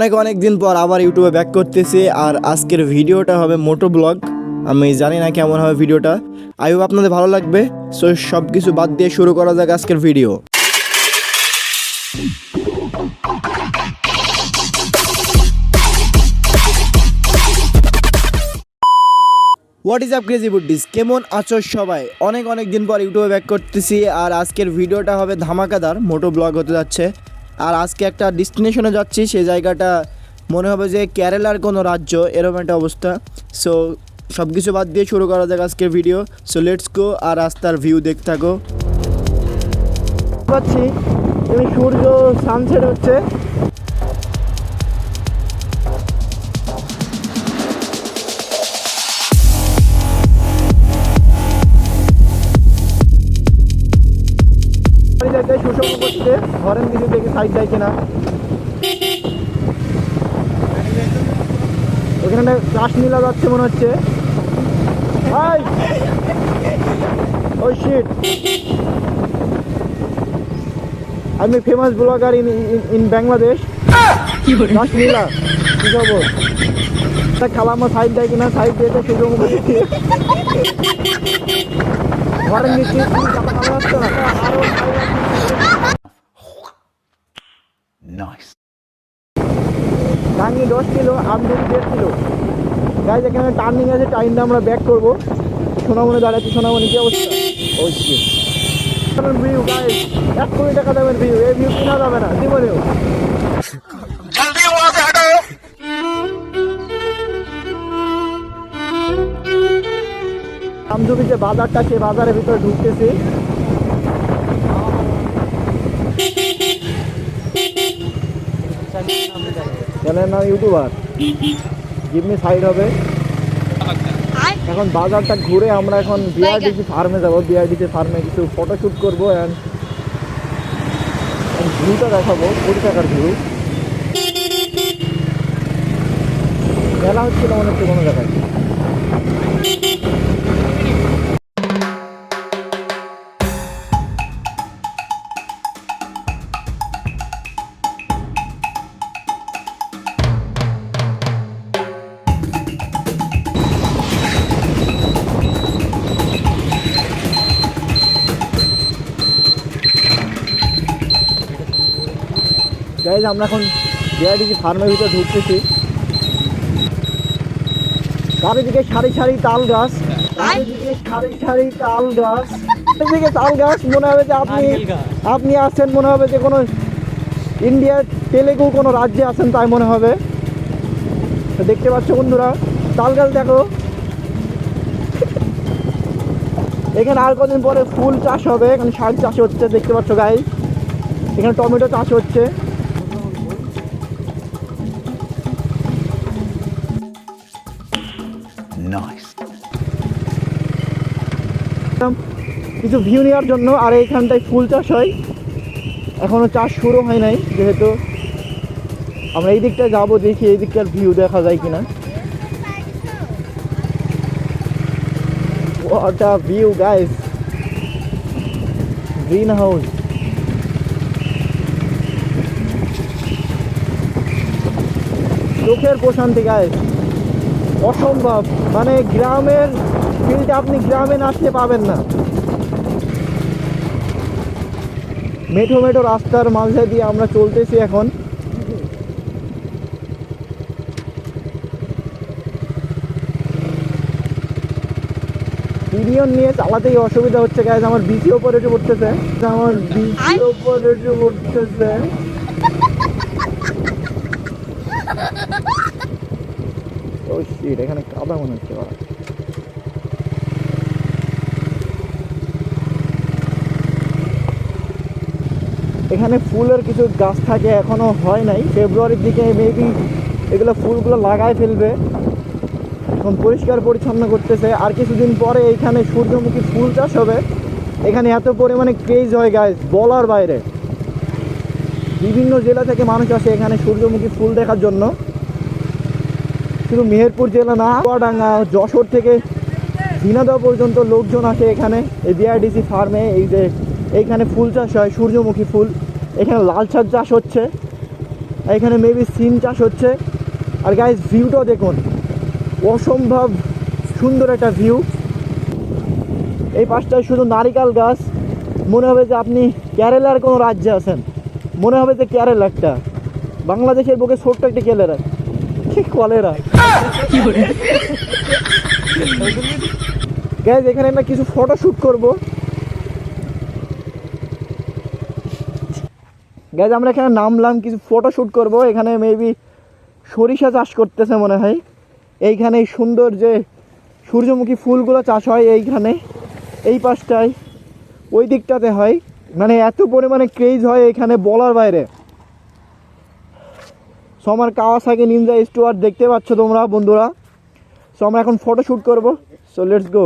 অনেক অনেক দিন পর আবার ইউটিউবে ব্যাক করতেছি আর আজকের ভিডিওটা হবে মোটো ব্লগ। আমি জানি না কেমন হবে ভিডিওটা। আই হোপ আপনাদের ভালো লাগবে। সো সব কিছু বাদ দিয়ে শুরু করা যাক আজকের video what is up crazy buddies কেমন আছো সবাই? অনেক অনেক দিন পর ইউটিউবে ব্যাক করতেছি আর আজকের ভিডিওটা হবে ধামাকাদার। মোটো ব্লগ হতে যাচ্ছে। আর আজকে একটা ডেস্টিনেশনে যাচ্ছি, সেই জায়গাটা মনে হবে যে কেরালার কোনো রাজ্য, এরকম একটা অবস্থা। সো সব কিছু বাদ দিয়ে শুরু করা যাক আজকের ভিডিও সো লেটস গো আর রাস্তার ভিউ দেখতে থাকো। পাচ্ছি সূর্য সানসেট হচ্ছে। করছে। দিদি থেকে সাইড যায় কিনা। এখানে চাষ নীলা যাচ্ছে মনে হচ্ছে। শিট আমি famous blogger in in Bangladesh চাষ নীলা কি খবর? খালাম্মা সাইড দেয় কিনা সাইড দিয়েছে দিচ্ছি চাপা খাওয়া আরও Nice. টাঙ্গি দশ কিলো আমদুরি দেড় কিলো। গাইজ এখানে টার্নিং আছে টাইমটা আমরা ব্যাক করব। সোনামণি দাঁড়াচ্ছি সোনামণি কি অবস্থা? ওইছি ভিউ গাইজ এক কোটি টাকা দেবেন ভিউ এই ভিউ কিনা যাবে না জীবনেও আমজুবি যে বাজারটা সে বাজারের ভিতরে ঢুকতেছি। চ্যানেল নাম ইউটিউবার জিমনি সাইড হবে। এখন বাজারটা ঘুরে আমরা এখন বিআরডিসি ফার্মে যাব। বিআরডিসি ফার্মে কিছু ফটোশ্যুট করব অ্যান্ড ভিউটা দেখাবো কুড়ি টাকার ভিউ মেলা হচ্ছিল মনে হচ্ছে কোনো জায়গায়। গাইজ আমরা এখন বিআরডিসি ফার্মের ভিতরে ঢুকতেছি। চারিদিকে সারি সারি তাল গাছ। চারিদিকে সারি সারি তাল গাছ। চারিদিকে তাল গাছ মনে হবে যে আপনি আপনি আছেন মনে হবে যে কোনো ইন্ডিয়ার তেলেগু কোনো রাজ্যে আছেন তাই মনে হবে। দেখতে পাচ্ছ বন্ধুরা তাল গাছ দেখো। এখানে আর কদিন পরে ফুল চাষ হবে এখানে শাক চাষ হচ্ছে দেখতে পাচ্ছ গাই এখানে টমেটো চাষ হচ্ছে। Nice. কিছু ভিউ নেওয়ার জন্য আর এইখানটায় ফুল চাষ হয়। এখনও চাষ শুরু হয় নাই, যেহেতু আমরা এই দিকটায় যাব, দেখি এই দিকটার ভিউ দেখা যায় কিনা। What a view, guys! হাউস চোখের প্রশান্তি গাইস অসম্ভব। মানে গ্রামের ফিলটা আপনি গ্রামে না আসলে পাবেন না। মেঠো মেঠো রাস্তার মাঝে দিয়ে আমরা চলতেছি এখন। পিরিয়ন নিয়ে চালাতেই অসুবিধা হচ্ছে গাইজ আমার বিসি ওপরে উঠে পড়তেছে আমার বিসি ওপরে উঠে পড়তেছে ও শিট এখানে কাদা মনে হচ্ছে বাবা। এখানে ফুলের কিছু গাছ থাকে, এখনও হয় নাই। ফেব্রুয়ারির দিকে মেবি এগুলো ফুলগুলো লাগায় ফেলবে। এখন পরিষ্কার পরিচ্ছন্ন করতেছে। আর কিছুদিন পরে এইখানে সূর্যমুখী ফুল চাষ হবে। এখানে এত পরিমাণে ক্রেজ হয় গাছ বলার বাইরে। বিভিন্ন জেলা থেকে মানুষ আসে এখানে সূর্যমুখী ফুল দেখার জন্য। শুধু মেহেরপুর জেলা না চুয়াডাঙ্গা যশোর থেকে ঝিনাদহ পর্যন্ত লোকজন আসে এখানে। এই বিআরডিসি ফার্মে এই যে এইখানে ফুল চাষ হয়, সূর্যমুখী ফুল। এখানে লাল শাক চাষ হচ্ছে। এখানে মেবি সিম চাষ হচ্ছে। আর গাইজ ভিউটাও দেখুন। অসম্ভব সুন্দর একটা ভিউ এই পাশটায় শুধু নারিকেল গাছ। মনে হবে যে আপনি কেরালার কোনো রাজ্যে আছেন। মনে হবে যে কেরালা একটা। বাংলাদেশের বুকে ছোট্ট একটি কেলেরা কি কলেরা গ্যাস এখানে আমরা কিছু ফটো শ্যুট করব। গ্যাস আমরা এখানে নামলাম, কিছু ফটো শ্যুট করব। এখানে মেবি সরিষা চাষ করতেছে মনে হয়। এইখানে এই সুন্দর যে সূর্যমুখী ফুলগুলো চাষ হয় এইখানে, এই পাশটায়, ওই দিকটাতে হয়। মানে এত পরিমাণে ক্রেজ হয় এখানে বলার বাইরে। সো আমার কাওয়াসাকি নিনজা স্টুয়ার দেখতে পাচ্ছ তোমরা, বন্ধুরা। সো আমরা এখন ফটো শ্যুট করব। So let's go